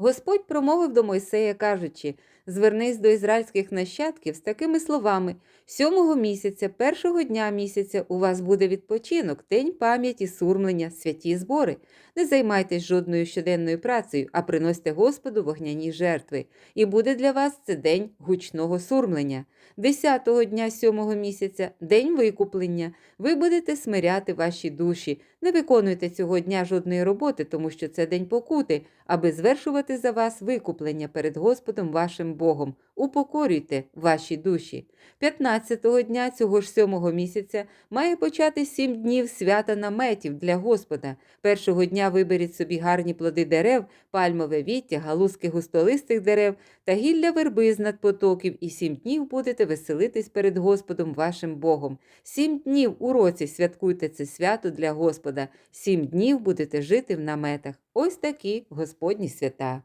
Господь промовив до Мойсея, кажучи: Звернись до ізраїльських нащадків з такими словами: сьомого місяця, першого дня місяця, у вас буде відпочинок, день пам'яті, сурмлення, святі збори. Не займайтесь жодною щоденною працею, а приносьте Господу вогняні жертви. І буде для вас це день гучного сурмлення. Десятого дня сьомого місяця, день викуплення. Ви будете смиряти ваші душі. Не виконуйте цього дня жодної роботи, тому що це день покути, аби звершувати за вас викуплення перед Господом вашим Богом. Упокорюйте ваші душі. 15-го дня цього ж сьомого місяця має почати сім днів свята наметів для Господа. Першого дня виберіть собі гарні плоди дерев, пальмове віття, галузки густолистих дерев та гілля верби з надпотоків, і сім днів будете веселитись перед Господом вашим Богом. Сім днів у році святкуйте це свято для Господа, сім днів будете жити в наметах. Ось такі Господні свята.